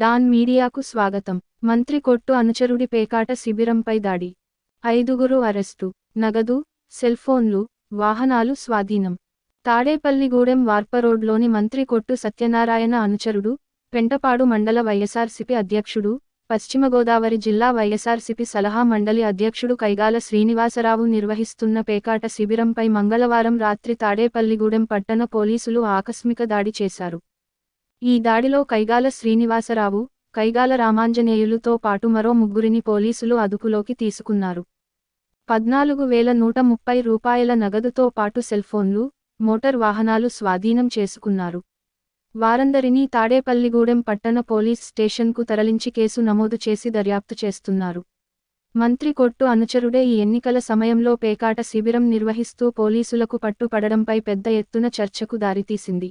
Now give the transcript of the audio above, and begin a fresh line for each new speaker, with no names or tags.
Don మీడియాకు స్వాగతం. మంత్రి కొట్టు అనుచరుడి పేకాట శిబిరంపై దాడి. ఐదుగురు అరెస్టు. నగదు సెల్ఫోన్లు వాహనాలు స్వాధీనం. తాడేపల్లిగూడెం వార్పరోడ్లోని మంత్రి కొట్టు సత్యనారాయణ అనుచరుడు పెంటపాడు మండల వైఎస్ఆర్సిపి అధ్యక్షుడు పశ్చిమ గోదావరి జిల్లా వైఎస్ఆర్సిపి సలహా మండలి అధ్యక్షుడు కైగాల శ్రీనివాసరావు నిర్వహిస్తున్న పేకాట శిబిరంపై మంగళవారం రాత్రి తాడేపల్లిగూడెం పట్టణ పోలీసులు ఆకస్మిక దాడి చేశారు. ఈ దాడిలో కైగాల శ్రీనివాసరావు కైగాల రామాంజనేయులుతో పాటు మరో ముగ్గురిని పోలీసులు అదుపులోకి తీసుకున్నారు. పద్నాలుగు వేల నూట ముప్పై రూపాయల నగదుతో పాటు సెల్ఫోన్లు మోటార్ వాహనాలు స్వాధీనం చేసుకున్నారు. వారందరినీ తాడేపల్లిగూడెం పట్టణ పోలీస్ స్టేషన్కు తరలించి కేసు నమోదు చేసి దర్యాప్తు చేస్తున్నారు. మంత్రి కొట్టు అనుచరుడే ఈ ఎన్నికల సమయంలో పేకాట శిబిరం నిర్వహిస్తూ పోలీసులకు పట్టుపడడంపై పెద్ద ఎత్తున చర్చకు దారితీసింది.